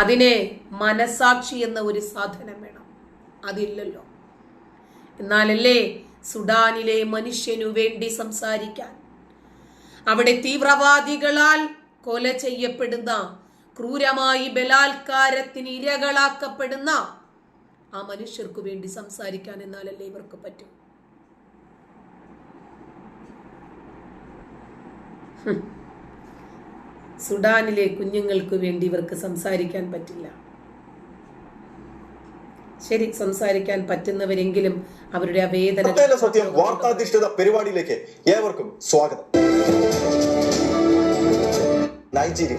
അതിന് മനസാക്ഷി എന്ന ഒരു സാധനം വേണം. അതില്ലല്ലോ. എന്നാലല്ലേ സുഡാനിലെ മനുഷ്യനു വേണ്ടി സംസാരിക്കാൻ. അവിടെ തീവ്രവാദികളാൽ കൊല ചെയ്യപ്പെടുന്ന ക്രൂരമായി ബലാത്കാരത്തിന് ഇരകളാക്കപ്പെടുന്ന ആ മനുഷ്യർക്കു വേണ്ടി സംസാരിക്കാൻ എന്നാലല്ലേ ഇവർക്ക് പറ്റും. സുഡാനിലെ കുഞ്ഞുങ്ങൾക്ക് വേണ്ടി ഇവർക്ക് സംസാരിക്കാൻ പറ്റില്ല. ശരി സംസാരിക്കാൻ പറ്റുന്നവരെങ്കിലും അവരുടെ ആ വേദന സത്യം വാർത്താധിഷ്ഠിത പരിപാടിയിലേക്ക് ഏവർക്കും സ്വാഗതം. നൈജീരിയ.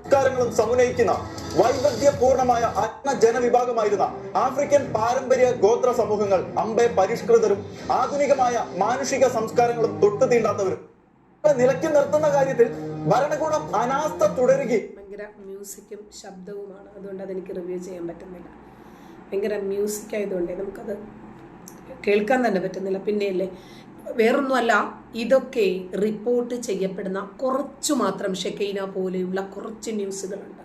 സംസ്കാരങ്ങളും സമുന്നയിക്കുന്ന വൈവിധ്യപൂർണമായ ആത്മ ജനവിഭാഗമായിരുന്ന ആഫ്രിക്കൻ പാരമ്പര്യ ഗോത്ര സമൂഹങ്ങൾ അമ്പെ പരിഷ്കൃതരും ആധുനികമായ മാനുഷിക സംസ്കാരങ്ങളും തൊട്ടു തീണ്ടാത്തവരും നിലയ്ക്ക് നിർത്തുന്ന കാര്യത്തിൽ ഭരണകൂടം അനാസ്ഥ തുടരുകയും ഭയങ്കര മ്യൂസിക്കും ശബ്ദവുമാണ്. അതുകൊണ്ട് അതെനിക്ക് റിവ്യൂ ചെയ്യാൻ പറ്റുന്നില്ല. ഭയങ്കര മ്യൂസിക് ആയതുകൊണ്ട് നമുക്കത് കേൾക്കാൻ തന്നെ പറ്റുന്നില്ല. പിന്നെയല്ലേ വേറൊന്നുമല്ല ഇതൊക്കെ റിപ്പോർട്ട് ചെയ്യപ്പെടുന്ന കുറച്ചു മാത്രം ഷെക്കൈന പോലെയുള്ള കുറച്ച് ന്യൂസുകളുണ്ട്.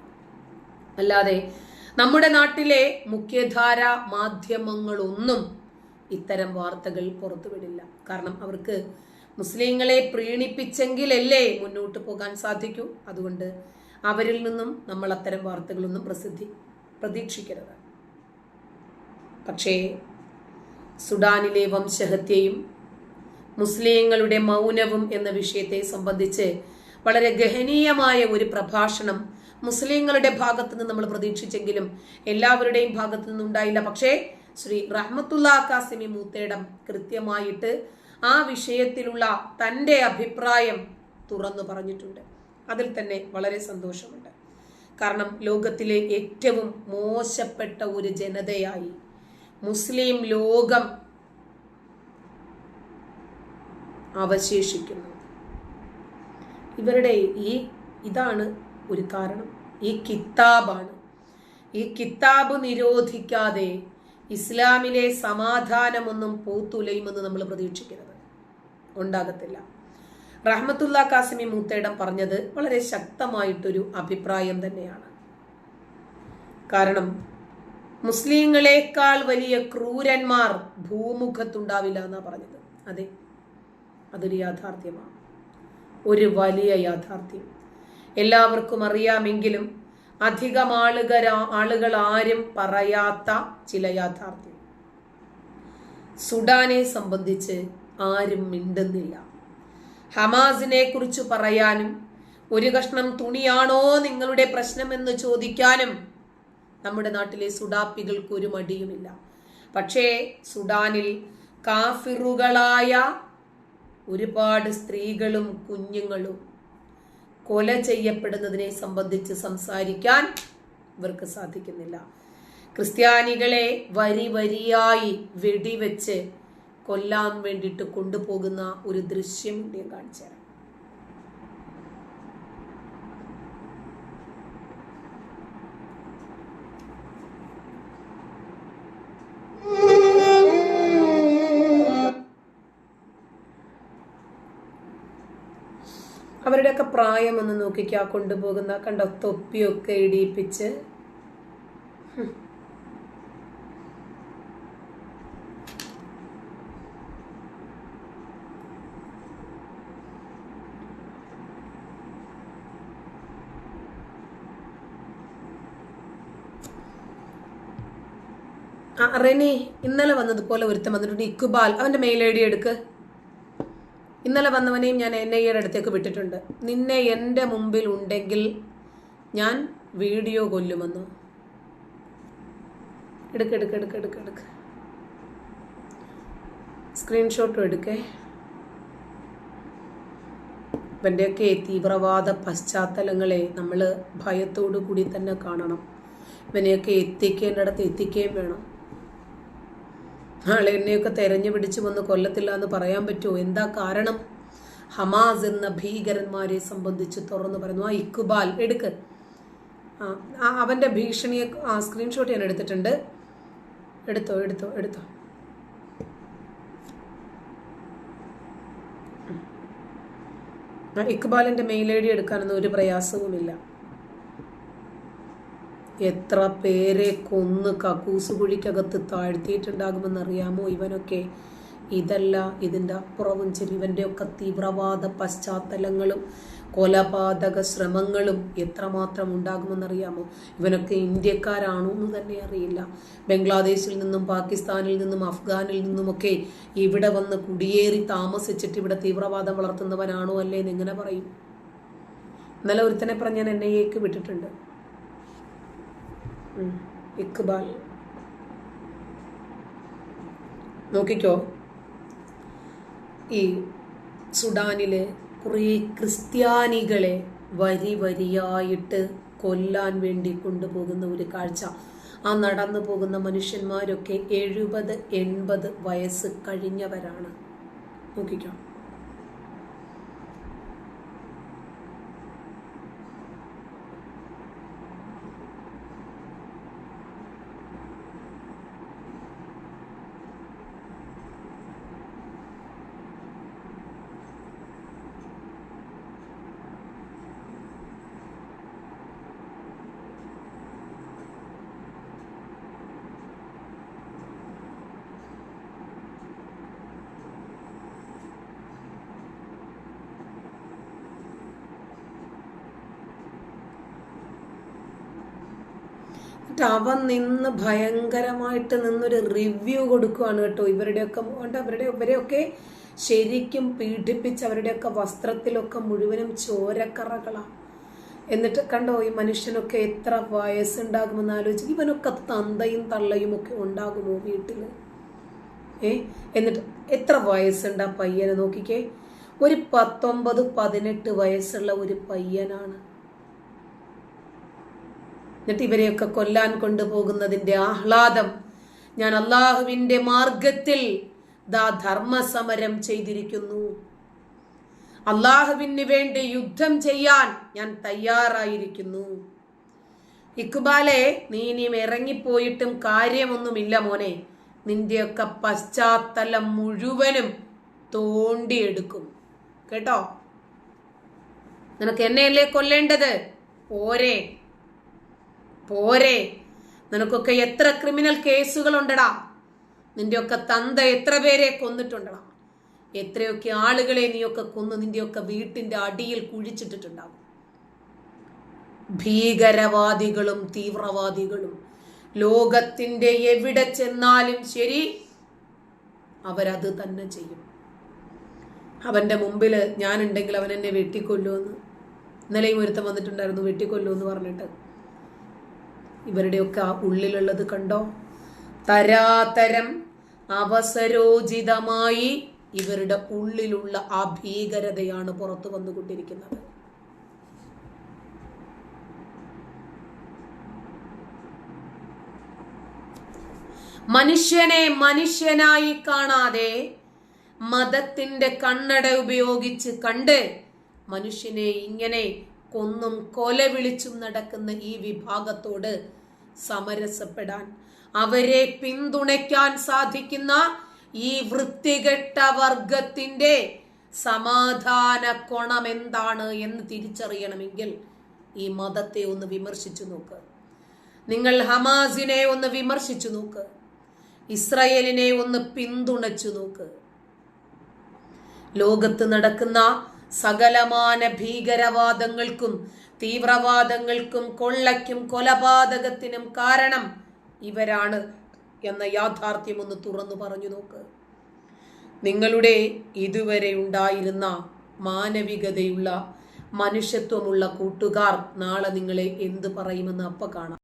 അല്ലാതെ നമ്മുടെ നാട്ടിലെ മുഖ്യധാര മാധ്യമങ്ങളൊന്നും ഇത്തരം വാർത്തകൾ പുറത്തുവിടില്ല. കാരണം അവർക്ക് മുസ്ലിങ്ങളെ പ്രീണിപ്പിച്ചെങ്കിലല്ലേ മുന്നോട്ട് പോകാൻ സാധിക്കൂ? അതുകൊണ്ട് അവരിൽ നിന്നും നമ്മൾ അത്തരം വാർത്തകളൊന്നും പ്രസിദ്ധി പ്രതീക്ഷിക്കരുത്. പക്ഷേ സുഡാനിലെ വംശഹത്യയും മുസ്ലിങ്ങളുടെ മൗനവും എന്ന വിഷയത്തെ സംബന്ധിച്ച് വളരെ ഗഹനീയമായ ഒരു പ്രഭാഷണം മുസ്ലിങ്ങളുടെ ഭാഗത്ത് നിന്ന് നമ്മൾ പ്രതീക്ഷിച്ചെങ്കിലും എല്ലാവരുടെയും ഭാഗത്തു നിന്നുണ്ടായില്ല. പക്ഷേ ശ്രീ റഹ്മത്തുള്ള കാസിമി മൂത്തേടം കൃത്യമായിട്ട് ആ വിഷയത്തിലുള്ള തന്റെ അഭിപ്രായം തുറന്നു പറഞ്ഞിട്ടുണ്ട്. അതിൽ തന്നെ വളരെ സന്തോഷമുണ്ട്. കാരണം ലോകത്തിലെ ഏറ്റവും മോശപ്പെട്ട ഒരു ജനതയായി മുസ്ലിം ലോകം അവശേഷിക്കുന്നു. ഇവരുടെ ഈ ഇതാണ് ഒരു കാരണം. ഈ കിതാബാണ്. ഈ കിതാബ് നിരോധിക്കാതെ ഇസ്ലാമിലെ സമാധാനമൊന്നും പൂത്തുലയുമെന്ന് നമ്മൾ പ്രതീക്ഷിക്കരുത്. ഉണ്ടാകത്തില്ല. റഹ്മത്തുള്ള കാസിമി മൂത്തേടം പറഞ്ഞത് വളരെ ശക്തമായിട്ടൊരു അഭിപ്രായം തന്നെയാണ്. കാരണം മുസ്ലിങ്ങളെക്കാൾ വലിയ ക്രൂരന്മാർ ഭൂമുഖത്തുണ്ടാവില്ല എന്നാ പറഞ്ഞത്. അതെ അതൊരു യാഥാർത്ഥ്യമാണ്. ഒരു വലിയ യാഥാർത്ഥ്യം. എല്ലാവർക്കും അറിയാമെങ്കിലും അധികം ആളുകൾ ആളുകൾ ആരും പറയാത്ത ചില യാഥാർത്ഥ്യം. സുഡാനെ സംബന്ധിച്ച് ആരും മിണ്ടുന്നില്ല. ഹമാസിനെ കുറിച്ച് പറയാനും ഒരു കഷ്ണം തുണിയാണോ നിങ്ങളുടെ പ്രശ്നമെന്ന് ചോദിക്കാനും നമ്മുടെ നാട്ടിലെ സുഡാപ്പികൾക്ക് ഒരു മടിയുമില്ല. പക്ഷേ സുഡാനിൽ കാഫിറുകളായ ഒരുപാട് സ്ത്രീകളും കുഞ്ഞുങ്ങളും കൊല ചെയ്യപ്പെടുന്നതിനെ സംബന്ധിച്ച് സംസാരിക്കാൻ ഇവർക്ക് സാധിക്കുന്നില്ല. ക്രിസ്ത്യാനികളെ വരി വരിയായി വെടിവെച്ച് കൊല്ലാൻ വേണ്ടിയിട്ട് കൊണ്ടുപോകുന്ന ഒരു ദൃശ്യം ഞാൻ കാണിച്ചു തരാം. അവരുടെയൊക്കെ പ്രായം ഒന്ന് നോക്കിക്കാ കൊണ്ടുപോകുന്ന കണ്ട തൊപ്പിയൊക്കെ ഇടിയിപ്പിച്ച്. റെനി ഇന്നലെ വന്നതുപോലെ ഒരുത്തൻ വന്നിട്ടുണ്ട്. ഇക്കുബാൽ അവന്റെ മെയിൽ ഐ ഡി എടുക്ക്. ഇന്നലെ വന്നവനെയും ഞാൻ എൻ ഐ എയുടെ അടുത്തേക്ക് വിട്ടിട്ടുണ്ട്. നിന്നെ എന്റെ മുമ്പിൽ ഉണ്ടെങ്കിൽ ഞാൻ വീഡിയോ കൊല്ലുമെന്ന്. എടുക്ക് എടുക്ക് എടുക്ക് എടുക്ക് എടുക്ക്. സ്ക്രീൻഷോട്ടും എടുക്കേ. ഇവന്റെയൊക്കെ തീവ്രവാദ പശ്ചാത്തലങ്ങളെ നമ്മൾ ഭയത്തോടു കൂടി തന്നെ കാണണം. ഇവനെയൊക്കെ എത്തിക്കേണ്ടിടത്ത് എത്തിക്കുകയും വേണം. നാളെ എന്നെയൊക്കെ തെരഞ്ഞു പിടിച്ചു വന്ന് കൊല്ലത്തില്ല എന്ന് പറയാൻ പറ്റുമോ? എന്താ കാരണം? ഹമാസ് എന്ന ഭീകരന്മാരെ സംബന്ധിച്ച് തുറന്നു പറയുന്നു. ആ ഇക്കുബാൽ എടുക്ക്. അവന്റെ ഭീഷണിയെ ആ സ്ക്രീൻഷോട്ട് ഞാൻ എടുത്തിട്ടുണ്ട്. എടുത്തോ എടുത്തോ എടുത്തോ. ഇക്ബാലിന്റെ മെയിൽ ഐ ഡി എടുക്കാനൊന്നും ഒരു പ്രയാസവുമില്ല. എത്ര പേരെ കൊന്ന് കക്കൂസ് കുഴിക്കകത്ത് താഴ്ത്തിയിട്ടുണ്ടാകുമെന്നറിയാമോ ഇവനൊക്കെ? ഇതല്ല ഇതിന്റെ അപ്പുറവും ചെറി ഇവന്റെയൊക്കെ തീവ്രവാദ പശ്ചാത്തലങ്ങളും കൊലപാതക ശ്രമങ്ങളും എത്രമാത്രം ഉണ്ടാകുമെന്നറിയാമോ? ഇവനൊക്കെ ഇന്ത്യക്കാരാണോ എന്ന് തന്നെ അറിയില്ല. ബംഗ്ലാദേശിൽ നിന്നും പാകിസ്ഥാനിൽ നിന്നും അഫ്ഗാനിൽ നിന്നുമൊക്കെ ഇവിടെ വന്ന് കുടിയേറി താമസിച്ചിട്ട് ഇവിടെ തീവ്രവാദം വളർത്തുന്നവനാണോ അല്ലേ എന്ന് എങ്ങനെ പറയും? ഇന്നലെ ഒരുത്തനെ പറഞ്ഞ് ഞാൻ എൻ ഐ എക്ക് വിട്ടിട്ടുണ്ട്. ഇക്ബാൽ. നോക്കിക്കോ. ഈ സുഡാനിലെ കുറേ ക്രിസ്ത്യാനികളെ വരി വരിയായിട്ട് കൊല്ലാൻ വേണ്ടി കൊണ്ടുപോകുന്ന ഒരു കാഴ്ച. ആ നടന്നു പോകുന്ന മനുഷ്യന്മാരൊക്കെ എഴുപത് എൺപത് വയസ്സ് കഴിഞ്ഞവരാണ്. നോക്കിക്കോ. അവൻ നിന്ന് ഭയങ്കരമായിട്ട് നിന്നൊരു റിവ്യൂ കൊടുക്കുവാണ് കേട്ടോ. ഇവരുടെയൊക്കെ ഉണ്ട് അവരുടെ ഇവരെയൊക്കെ ശരിക്കും പീഡിപ്പിച്ച് അവരുടെയൊക്കെ വസ്ത്രത്തിലൊക്കെ മുഴുവനും ചോരക്കറകളാണ് എന്നിട്ട് കണ്ടോ ഈ മനുഷ്യനൊക്കെ എത്ര വയസ്സുണ്ടാകുമെന്ന് ആലോചിച്ച് ഇവനൊക്കെ തന്തയും തള്ളയും ഒക്കെ ഉണ്ടാകുമോ വീട്ടിൽ ഏ? എന്നിട്ട് എത്ര വയസ്സുണ്ട് ആ പയ്യനെ നോക്കിക്കേ. ഒരു പത്തൊമ്പത് പതിനെട്ട് വയസ്സുള്ള ഒരു പയ്യനാണ്. എന്നിട്ട് ഇവരെയൊക്കെ കൊല്ലാൻ കൊണ്ടുപോകുന്നതിന്റെ ആഹ്ലാദം ഞാൻ അള്ളാഹുവിന്റെ മാർഗത്തിൽ ദാ ധർമ്മസമരം ചെയ്തിരിക്കുന്നു. അള്ളാഹുവിന് വേണ്ടി യുദ്ധം ചെയ്യാൻ ഞാൻ തയ്യാറായിരിക്കുന്നു. ഇക്ബാലെ നീ ഇനിയും ഇറങ്ങിപ്പോയിട്ടും കാര്യമൊന്നുമില്ല മോനെ. നിന്റെയൊക്കെ പശ്ചാത്തലം മുഴുവനും തോണ്ടിയെടുക്കും. കേട്ടോ? നിനക്ക് എന്നെയല്ലേ കൊല്ലേണ്ടത്? പോരെ. പോരെ. നിനക്കൊക്കെ എത്ര ക്രിമിനൽ കേസുകൾ ഉണ്ടടാ നിന്റെയൊക്കെ തന്ത എത്ര പേരെ കൊന്നിട്ടുണ്ടടാ. എത്രയൊക്കെ ആളുകളെ നീയൊക്കെ കൊന്ന് നിന്റെയൊക്കെ വീട്ടിന്റെ അടിയിൽ കുഴിച്ചിട്ടിട്ടുണ്ടാവും. ഭീകരവാദികളും തീവ്രവാദികളും ലോകത്തിന്റെ എവിടെ ചെന്നാലും ശരി അവരത് തന്നെ ചെയ്യും. അവന്റെ മുമ്പിൽ ഞാനുണ്ടെങ്കിൽ അവൻ എന്നെ വെട്ടിക്കൊല്ലുമെന്ന്. ഇന്നലെയും ഒരുത്തം വന്നിട്ടുണ്ടായിരുന്നു വെട്ടിക്കൊല്ലുമെന്ന് പറഞ്ഞിട്ട്. ഇവരുടെയൊക്കെ ആ ഉള്ളിലുള്ളത് കണ്ടോ? തരാതരം അവസരോചിതമായി ഇവരുടെ ഉള്ളിലുള്ള ആ ഭീകരതയാണ് പുറത്തു വന്നുകൊണ്ടിരിക്കുന്നത്. മനുഷ്യനെ മനുഷ്യനായി കാണാതെ മതത്തിന്റെ കണ്ണട ഉപയോഗിച്ച് കണ്ട് മനുഷ്യനെ ഇങ്ങനെ കൊന്നും കൊല വിളിച്ചും നടക്കുന്ന ഈ വിഭാഗത്തോട് സമരസപ്പെടാൻ അവരെ പിന്തുണയ്ക്കാൻ സാധിക്കുന്ന ഈ വൃത്തികെട്ട വർഗത്തിന്റെ സമാധാന കോണം എന്താണ് എന്ന് തിരിച്ചറിയണമെങ്കിൽ ഈ മതത്തെ ഒന്ന് വിമർശിച്ചു നോക്ക്. നിങ്ങൾ ഹമാസിനെ ഒന്ന് വിമർശിച്ചു നോക്ക്. ഇസ്രയേലിനെ ഒന്ന് പിന്തുണച്ചു നോക്ക്. ലോകത്ത് നടക്കുന്ന സകലമാന ഭീകരവാദങ്ങൾക്കും തീവ്രവാദങ്ങൾക്കും കൊള്ളയ്ക്കും കൊലപാതകത്തിനും കാരണം ഇവരാണ് എന്ന യാഥാർത്ഥ്യം ഒന്ന് തുറന്നു പറഞ്ഞു നോക്ക്. നിങ്ങളുടെ ഇതുവരെ ഉണ്ടായിരുന്ന മാനവികതയുള്ള മനുഷ്യത്വമുള്ള കൂട്ടുകാർ നാളെ നിങ്ങളെ എന്ത് പറയുമെന്ന് അപ്പ കാണാം.